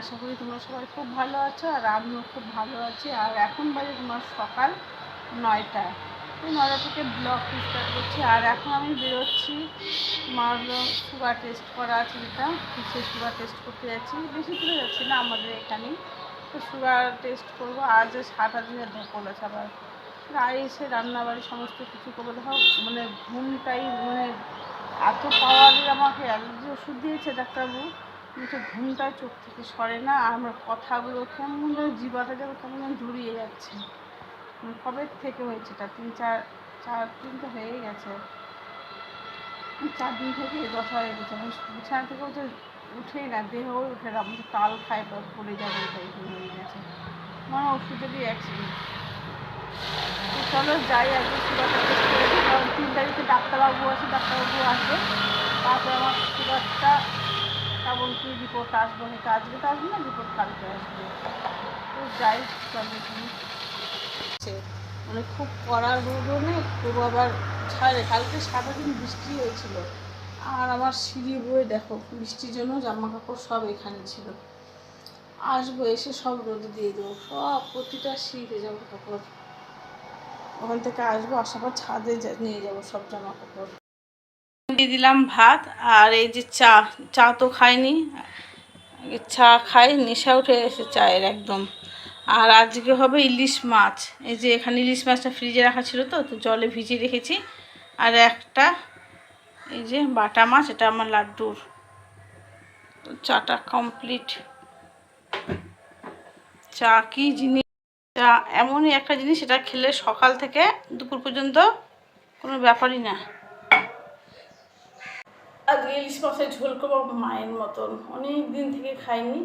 আশা করি তোমরা সবাই খুব ভালো আছো আর আমিও খুব ভালো আছি। আর এখন বাজে তোমার সকাল নয়টা। নয়টা থেকে ব্লগ স্টার্ট করছি। আর এখন আমি বেরোচ্ছি। তোমার সুগার টেস্ট করা আছে যেটা। সে সুগার টেস্ট করতে যাচ্ছি। বেশি দূরে যাচ্ছি না আমাদের এখানেই। তো সুগার টেস্ট করব। আর আজ সাতটা দিনের ধকল আছে আবার। আর এসে রান্নাবাড়ি সমস্ত কিছু করব। দেখো মানে ঘুমটাই মানে এত পাওয়ারের আমাকে অ্যালার্জি ওষুধ দিয়েছে ডাক্তারবাবু। কিন্তু ঘুমটা চোখ থেকে সরে না, আর আমার কথাগুলো কেমন যেন জীবাটা যেন কেমন যেন জড়িয়ে যাচ্ছে। মানে কবে থেকে হয়েছে এটা? তিন, চার চার দিন তো হয়েই গেছে। চার দিন থেকে দশা হয়ে গেছে। আমি বিছানা থেকে উঠে উঠেই না, দেহ উঠে না আমি তাল খাই পড়ে যাবে এটাই হয়ে গেছে। মানে ওষুধেরই অ্যাক্সিডেন্ট তো চলো যাই আগে, সুগারটা টেস্ট করে দিই কারণ তিন তারিখে ডাক্তারবাবু আছে, ডাক্তারবাবু আসবে। তারপরে আমার সুগারটা কেমন কী রিপোর্ট আসবে হয়তো আজকে তো আসবে না রিপোর্ট কালকে আসবে। তো যাই চলো মানে খুব কড়া রোদও নেই খুব আবার ছাড়ে কালকে সারাদিন বৃষ্টি হয়েছিল। আর আমার সিঁড়ি বয়ে দেখো, বৃষ্টির জন্য জামা কাপড় সব এখানে ছিল। আসব, এসে সব রোদে দিয়ে দেবো, সব প্রতিটা সিঁড়িতে জামা কাপড় ওখান থেকে আসব, আসার পর ছাদে নিয়ে যাব সব জামা কাপড় দিয়ে দিলাম ভাত আর এই যে চা চা তো খাইনি। চা খাই, নেশা উঠে এসে চায়ের একদম। আর আজকে হবে ইলিশ মাছ। এই যে এখানে ইলিশ মাছটা ফ্রিজে রাখা ছিল তো তো জলে ভিজিয়ে রেখেছি। আর একটা এই যে বাটা মাছ, এটা আমার লাড্ডুর। চাটা কমপ্লিট। চা কি জিনিস? চা এমনই একটা জিনিস এটা খেলে সকাল থেকে দুপুর পর্যন্ত কোনো ব্যাপারই না। আজকে ইলিশ মাছের ঝোল করব মায়ের মতন। অনেক দিন থেকে খাইনি।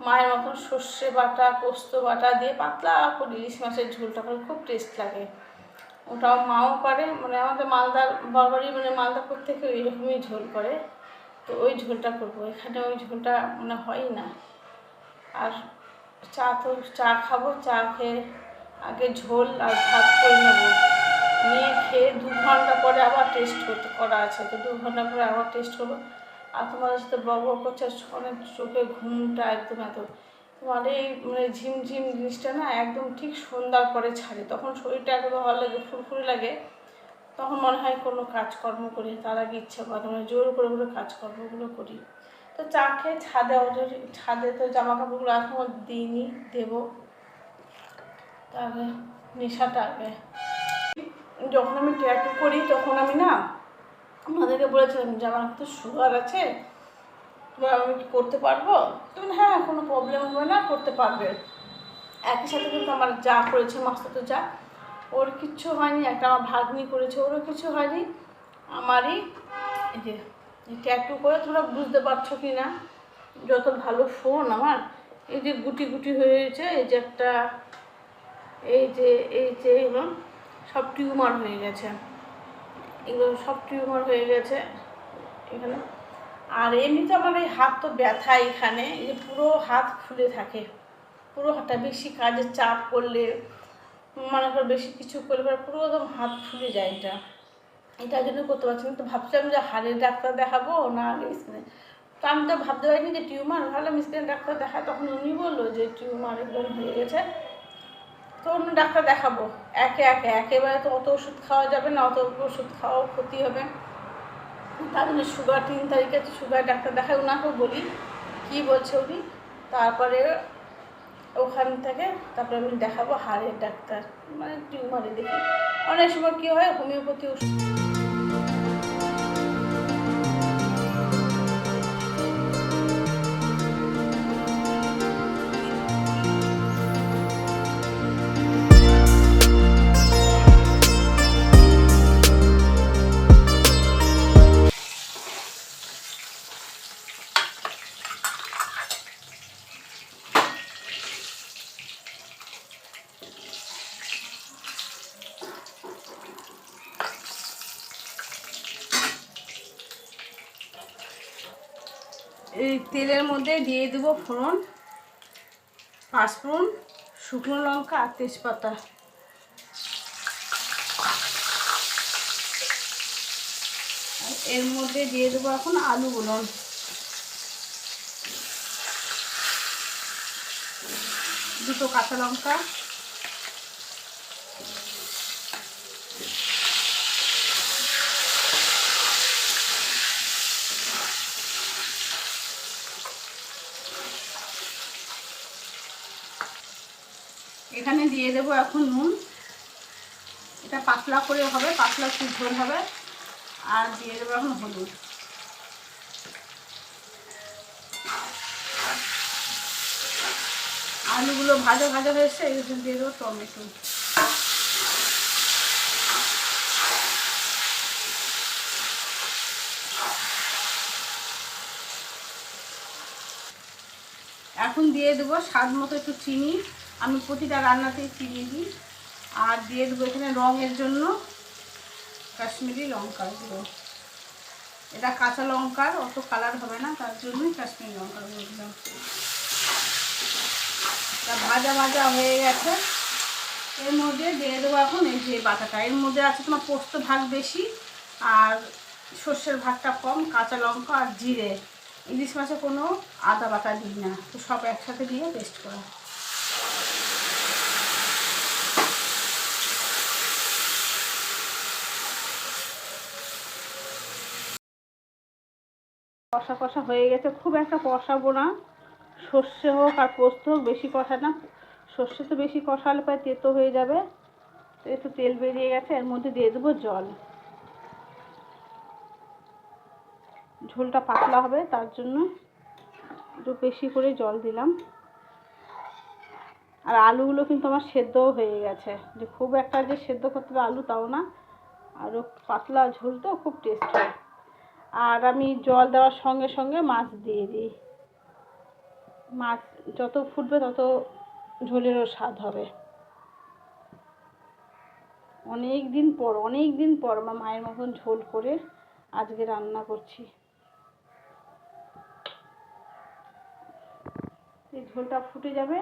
মায়ের মতন সর্ষে বাটা, পোস্ত বাটা দিয়ে পাতলা করে ইলিশ মাছের ঝোলটা করে খুব টেস্ট লাগে। ওটাও মাও করে মানে আমাদের মালদার বরবাড়ি মানে মালদা থেকে রকমই ঝোল করে। তো ওই ঝোলটা করব। এখানে ওই ঝোলটা মানে হয় না। আর চা তো, চা খাব, চা খেয়ে আগে ঝোল আর ভাত করে নেব। নিয়ে খেয়ে দু ঘণ্টা পরে আবার টেস্ট করতে করা আছে। তো দু ঘণ্টা পরে আবার টেস্ট করব আর তোমাদের সাথে বক বক করছে, অনেক চোখে ঘুমটা একদম এত তোমার এই মানে ঝিমঝিম জিনিসটা না একদম ঠিক সন্ধ্যার পরে ছাড়ে। তখন শরীরটা একদম ভালো লাগে, ফুরফুরে লাগে। তখন মনে হয় কোনো কাজকর্ম করি, তার আগে ইচ্ছা করে মানে জোর করে করে কাজকর্মগুলো করি। তো চা খেয়ে ছাদে অলরেডি ছাদে তো জামা কাপড়গুলো এখনও দিইনি, দেবো। তাহলে নেশাটা আগে। যখন আমি ট্যাটু করি, তখন আমি না আমাদেরকে বলেছিলাম যে আমার তো সুগার আছে এবার আমি কি করতে পারব? তুমি হ্যাঁ কোনো প্রবলেম হবে না, করতে পারবে। একই সাথে কিন্তু আমার যা করেছে, মাস্টার তো যা, ওর কিচ্ছু হয়নি, একটা আমার ভাগ্নি করেছে, ওরও কিছু হয়নি। আমারই এই যে ট্যাটু করে তোমরা বুঝতে পারছ কি না যত ভালো ফোন আমার, এই যে গুটি গুটি হয়েছে, এই যে একটা, এই যে এই যে এগুলো সব টিউমার হয়ে গেছে। এগুলো সব টিউমার হয়ে গেছে এখানে। আর এমনিতে আমার এই হাত তো ব্যথা এখানে যে পুরো হাত ফুলে থাকে। পুরো হাতটা বেশি কাজের চাপ করলে, মনে করো বেশি কিছু করলে পরে একদম হাত ফুলে যায় এটা। এটার জন্য করতে পারছি না। তো ভাবছিলাম যে হাড়ের ডাক্তার দেখাবো, না স্কিনে। তো আমি তো ভাবতে পারিনি যে টিউমার ভাবলাম স্কিনের ডাক্তার দেখায়। তখন উনি বলল যে টিউমার একদম হয়ে গেছে। তো অন্য ডাক্তার দেখাবো। একে একে, একেবারে তো অত ওষুধ খাওয়া যাবে না, অত ওষুধ খাওয়াও ক্ষতি হবে। তার জন্য সুগার তিন তারিখে সুগার ডাক্তার দেখায় ওনাকেও বলি, কি বলছে উনি? তারপরে ওখান থেকে তারপরে আমি দেখাবো হাড়ের ডাক্তার মানে টিউমারে দেখি। অনেক সময় কী হয়, হোমিওপ্যাথি ওষুধ তেলের মধ্যে দিয়ে দেবো ফোড়ন, পাঁচফোড়ন, শুকনো লঙ্কা আর তেজপাতা। এর মধ্যে দিয়ে দেবো এখন আলুগুলো দুটো কাঁচা লঙ্কা এখানে দিয়ে দেবো এখন নুন। এটা পাতলা করে হবে, পাতলা একটু হবে। আর দিয়ে দেবো এখন হলুদ। আলুগুলো ভাজা ভাজা হয়েছে জন্য দিয়ে দেবো টমেটো। এখন দিয়ে দেবো স্বাদ মতো একটু চিনি। আমি প্রতিটা রান্নাতেই চিনি দিই। আর দিয়ে দেবো এখানে রঙের জন্য কাশ্মীরি লঙ্কা গুঁড়ো। এটা কাঁচা লঙ্কার, অত কালার হবে না, তার জন্যই কাশ্মীরি লঙ্কা গুঁড়ো দিলাম। তা ভাজা ভাজা হয়ে গেছে। এর মধ্যে দিয়ে দেবো এখন এই যে বাটাটা। এর মধ্যে আছে তোমার পোস্ত ভাগ বেশি আর সর্ষের ভাগটা কম, কাঁচা লঙ্কা আর জিরে। ইলিশ মাছে কোনো আদা বাটা দিই না, তো সব একসাথে দিয়ে পেস্ট করা। কষা কষা হয়ে গেছে, খুব একটা কষাবো না। সর্ষে হোক আর পোস্ত হোক, বেশি কষা না। সর্ষে তো বেশি কষালে প্রায় তেতো হয়ে যাবে। তো একটু তেল বেরিয়ে গেছে, এর মধ্যে দিয়ে দেবো জল। ঝোলটা পাতলা হবে, তার জন্য একটু বেশি করে জল দিলাম। আর আলুগুলো কিন্তু আমার সেদ্ধও হয়ে গেছে। যে খুব একটা যে সেদ্ধ করতে হবে আলু তাও না। আরও পাতলা ঝোল তো খুব টেস্ট হয়। আর আমি জল দেওয়ার সঙ্গে সঙ্গে মাছ দিয়ে দিই। মাছ যত ফুটবে তত ঝোলেরও স্বাদ হবে। অনেক দিন পর, অনেক দিন পর আমার মায়ের মতন ঝোল করে আজকে রান্না করছি। এই ঝোলটা ফুটে যাবে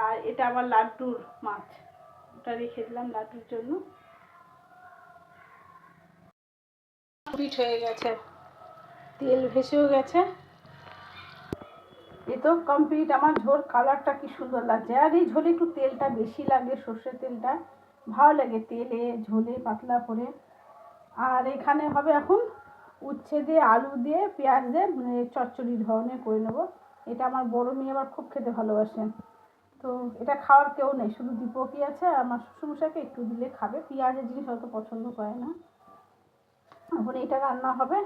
আর এটা আমার লাড্ডুর মাছ। ওটা রেখে দিলাম লাড্ডুর জন্য। কমপ্লিট হয়ে গেছে। তেল ভেসেও গেছে। এ তো কমপ্লিট আমার ঝোল কালারটা কি সুন্দর লাগছে। আর এই ঝোলে একটু তেলটা বেশি লাগে, সর্ষের তেলটা। ভালো লাগে তেলে, ঝোলে, পাতলা করে। আর এখানে হবে এখন উচ্ছে দিয়ে, আলু দিয়ে, পেঁয়াজ দিয়ে মানে চচ্চড়ি ধরনের করে নেব। এটা আমার বড় মেয়ে আবার খুব খেতে ভালোবাসেন তো এটা খাওয়ার কেউ নেই। শুধু দীপকই আছে। আর আমার শ্বশুরমশাইকে একটু দিলে খাবে। পেঁয়াজের জিনিস অত পছন্দ করে না। এখন এটা রান্না হবে।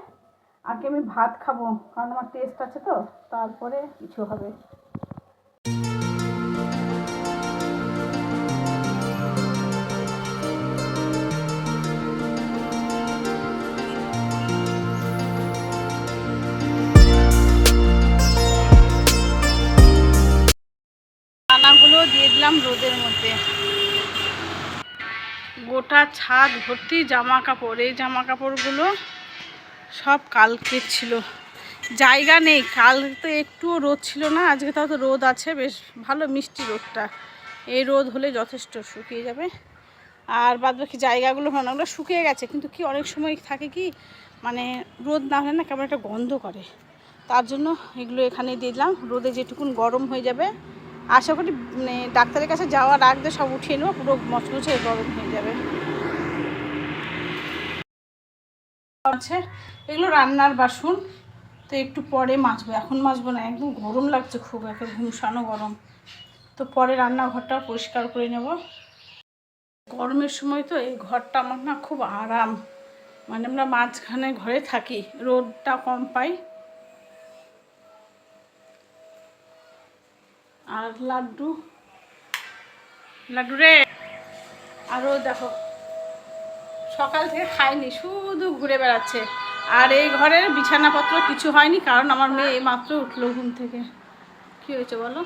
আগে আমি ভাত খাব, কারণ আমার টেস্ট আছে তো, তারপরে কিছু হবে। দানাগুলো দিয়ে দিলাম রোদের মধ্যে। গোটা ছাদ ভর্তি জামা কাপড় এই জামা কাপড়গুলো সব কালকের ছিল। জায়গা নেই। কাল তো একটুও রোদ ছিল না, আজকে তাও তো রোদ আছে, বেশ ভালো মিষ্টি রোদটা। এই রোদ হলে যথেষ্ট শুকিয়ে যাবে। আর বাদ বাকি জায়গাগুলো ভালো ওগুলো শুকিয়ে গেছে, কিন্তু কি অনেক সময় থাকে কি মানে রোদ না হলে না কেমন একটা গন্ধ করে। তার জন্য এগুলো এখানে দিলাম। রোদে যেটুকুন গরম হয়ে যাবে। আশা করি মানে ডাক্তারের কাছে যাওয়ার আগে সব উঠিয়ে নেব, পুরো মচমচে গরম হয়ে যাবে। আছে এগুলো রান্নার বাসন। তো একটু পরে মাজবো। এখন মাজবো না, একদম গরম লাগছে খুব একটা ঘুমসানো গরম। তো পরে রান্নাঘরটা পরিষ্কার করে নেব। গরমের সময় তো এই ঘরটা আমার না খুব আরাম। মানে আমরা মাঝখানে ঘরে থাকি, রোদটা কম পাই। আর লাড্ডু? লাড্ডু রে! আরও দেখো। সকাল থেকে খায়নি, শুধু ঘুরে বেড়াচ্ছে। আর এই ঘরের বিছানাপত্র কিছু হয়নি, কারণ আমার মেয়ে এই মাত্র উঠল ঘুম থেকে। কি হয়েছে বলো?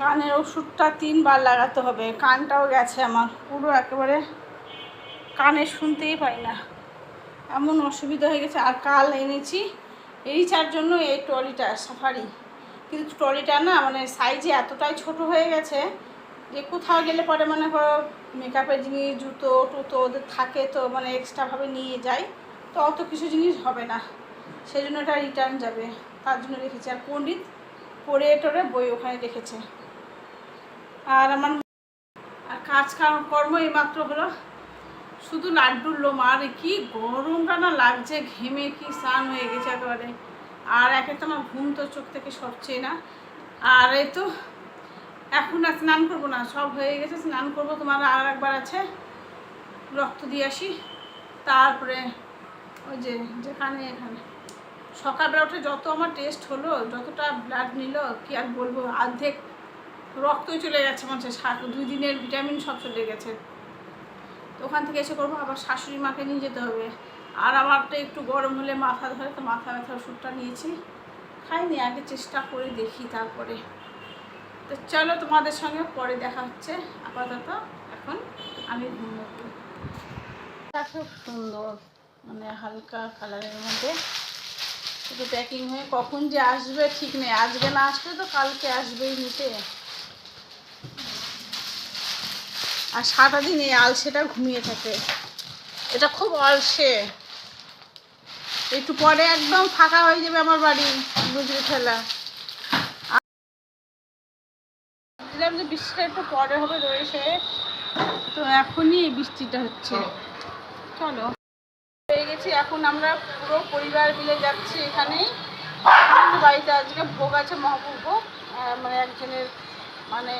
কানের ওষুধটা তিনবার লাগাতে হবে, কানটাও গেছে আমার, পুরো একেবারে কানে শুনতেই পাই না। এমন অসুবিধা হয়ে গেছে, আর কাল এনেছি। রিচার জন্য এই ট্রলিটা, সাফারি। কিন্তু ট্রলিটা না মানে সাইজে এতটাই ছোট হয়ে গেছে যে কোথাও গেলে পরে মনে মেকআপের জিনিস, জুতো, টুতো ওদের থাকে তো মানে এক্সট্রাভাবে নিয়ে যায় তো অত কিছু জিনিস হবে না। সেই জন্য এটা রিটার্ন যাবে। তার জন্য রেখেছি। আর পণ্ডিত পড়ে টোরে বই ওখানে রেখেছে। আর আমার আর কাজ কর্ম এইমাত্র হলো। শুধু লাড্ডুর লোম, আর কি গরমটা না লাগছে, ঘেমে কি স্নান হয়ে গেছে একেবারে। আর একে তো আমার ঘুম তো চোখ থেকে সরছে না। আর এই তো, এখন আর স্নান করব না, সব হয়ে গেছে, স্নান করব। তোমার আর একবার আছে, রক্ত দিয়ে আসি। তারপরে ওই যে, যেখানে, এখানে। সকালবেলা উঠে যত আমার টেস্ট হলো, যতটা ব্লাড নিল, কি আর বলব, অর্ধেক রক্তই চলে গেছে মনে সাত, দুই দিনের ভিটামিন সব চলে গেছে। ওখান থেকে এসে করব, আবার শাশুড়ি মাকে নিয়ে যেতে হবে। আর আমার তো একটু গরম হলে মাথা ধরে তো মাথা ব্যথার ওষুধটা নিয়েছি। খাইনি, আগে চেষ্টা করে দেখি তারপরে। তো চলো তোমাদের সঙ্গে পরে দেখা হচ্ছে। আপাতত এখন আমি ঘুমোবো। খুব সুন্দর মানে হালকা কালারের মধ্যে। শুধু প্যাকিং হয়ে কখন যে আসবে ঠিক নেই। আজকে না আসলে তো কালকে আসবেই নিতে। আর সারাটা দিন এই আলসেটা ঘুমিয়ে থাকে। এটা খুব অলসে একটু পরে একদম ফাঁকা হয়ে যাবে আমার বাড়ি গুজরি ফেলা। যে বৃষ্টিটা একটু পরে হবে রয়েছে, তো এখনই এই বৃষ্টিটা হচ্ছে। চলো। হয়ে গেছি, এখন আমরা পুরো পরিবার মিলে যাচ্ছি এখানেই বাড়িতে আজকে ভোগ আছে মহাপুর মানে একজনের মানে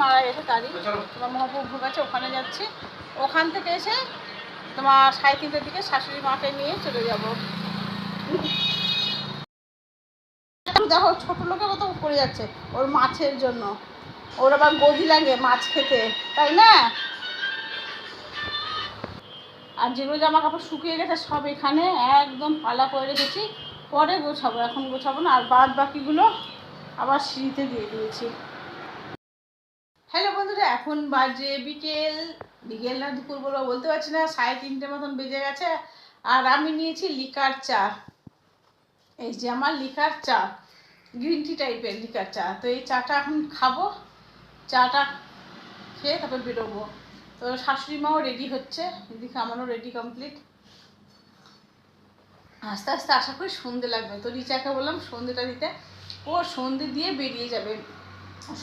মারা গেছে তারই। তোমার মহাপুর ভোগ আছে ওখানে যাচ্ছি। ওখান থেকে এসে তোমার সাড়ে তিনটের দিকে শাশুড়ি মাকে নিয়ে চলে যাব। দেখো ছোট লোকের মতো পড়ে যাচ্ছে ওর মাছের জন্য। ওর আবার গদি লাগে মাছ খেতে তাই না? আর যেগুলো জামা কাপড় শুকিয়ে গেছে সব এখানে একদম পালা করে রেখেছি। পরে গোছাবো এখন গোছাবো না। আর বাদ বাকিগুলো আবার সিঁড়িতে দিয়ে দিয়েছি। হ্যালো বন্ধুরা, এখন বাজে বিকেল। বিকেল না, দুপুর বলব বলতে পারছি না, সাড়ে তিনটে মতন বেজে গেছে। আর আমি নিয়েছি লিকার চা। এই যে আমার লিকার চা, গ্রিন টি টাইপের লিকার চা। তো এই চাটা এখন খাব, চাটা খেয়ে তারপর বেরোবো। তো শাশুড়ি মাও রেডি হচ্ছে, এদিকে আমারও রেডি কমপ্লিট আস্তে আস্তে আশা করি সন্ধে লাগবে। তো রিচাকে বললাম সন্ধেটা দিতে। ও সন্ধে দিয়ে বেরিয়ে যাবে।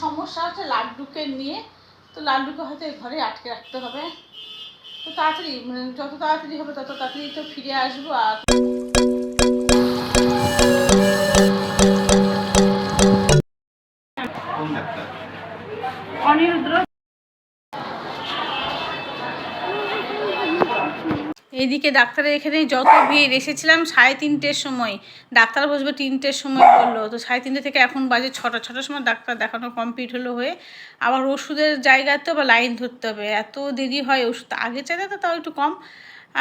সমস্যা হচ্ছে লাড্ডুকে নিয়ে। তো লাড্ডুকে হয়তো এই ঘরে আটকে রাখতে হবে। তো তাড়াতাড়ি মানে যত তাড়াতাড়ি হবে তত তাড়াতাড়ি তো ফিরে আসব আর এইদিকে ডাক্তারের এখানে যত ভিড়, এসেছিলাম সাড়ে তিনটের সময়। ডাক্তার বসবে তিনটের সময় বলল। তো সাড়ে তিনটে থেকে এখন বাজে ছটা, ছটার সময় ডাক্তার দেখানো কমপ্লিট হলো হয়ে আবার ওষুধের জায়গায় তো বা লাইন ধরতে হবে। এত দেরি হয়, ওষুধ আগে চাইতে তো তাও একটু কম।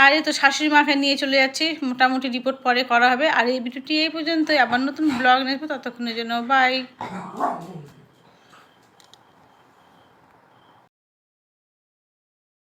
আর এই তো শাশুড়ি মাকে নিয়ে চলে যাচ্ছি। মোটামুটি রিপোর্ট পরে করা হবে। আর এই ভিডিওটি এই পর্যন্তই। আবার নতুন ব্লগ নেব ততক্ষণের জন্য বাই